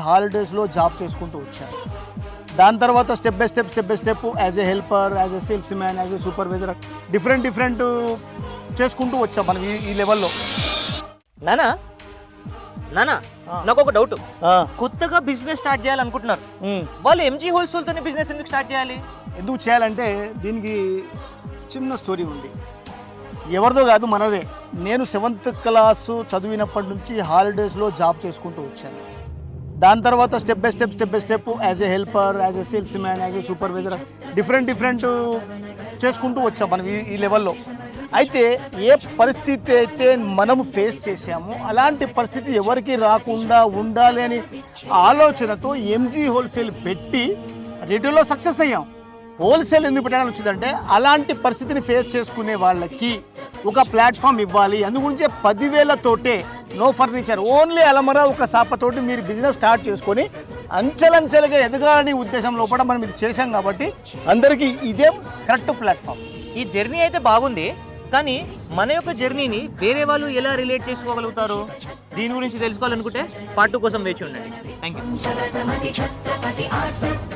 హాలిడేస్లో జాబ్ చేసుకుంటూ వచ్చాను దాని తర్వాత step by step step by step as a helper as a sales man as a supervisor different different చేసుకుంటూ వచ్చాం మనం ఈ ఈ లెవెల్లో. నానా? నానా. నాకు ఒక డౌట్. కొత్తగా బిజినెస్ స్టార్ట్ చేయాలనుకుంటున్నారు. వాళ్ళు ఎంజీ హోల్సేల్ తోనే బిజినెస్ ఎందుకు స్టార్ట్ చేయాలి? ఎందుకు చేయాలంటే దీనికి చిన్న స్టోరీ ఉంది. ఎవరిదో కాదు మనదే. నేను సెవెంత్ క్లాసు చదివినప్పటి నుంచి హాలిడేస్లో జాబ్ చేసుకుంటూ వచ్చాను. దాని తర్వాత step by step step by step as a helper as a sales man as a supervisor different different చేసుకుంటూ వచ్చాం మనం ఈ ఈ లెవెల్లో అయితే ఏ పరిస్థితి అయితే మనం ఫేస్ చేసామో అలాంటి పరిస్థితి ఎవరికి రాకుండా ఉండాలి అని ఆలోచనతో ఎంజీ హోల్సేల్ పెట్టి రిటైల్లో సక్సెస్ అయ్యాం. హోల్సేల్ ఎందుకు పెట్టాలని వచ్చిందంటే అలాంటి పరిస్థితిని ఫేస్ చేసుకునే వాళ్ళకి ఒక ప్లాట్ఫామ్ ఇవ్వాలి. అందుగురించే పదివేలతోటే నో ఫర్నిచర్ ఓన్లీ అలమరా ఒక సాపతోటి మీరు బిజినెస్ స్టార్ట్ చేసుకొని అంచెలంచెలుగా ఎదగాలని ఉద్దేశం లోపల మనం ఇది చేశాం కాబట్టి అందరికీ ఇదే కరెక్ట్ ప్లాట్ఫామ్ ఈ జర్నీ అయితే బాగుంది కానీ మన యొక్క జర్నీని వేరే వాళ్ళు ఎలా రిలేట్ చేసుకోగలుగుతారు? దీని గురించి తెలుసుకోవాలనుకుంటే పార్ట్ కోసం వేచి ఉండండి. Thank you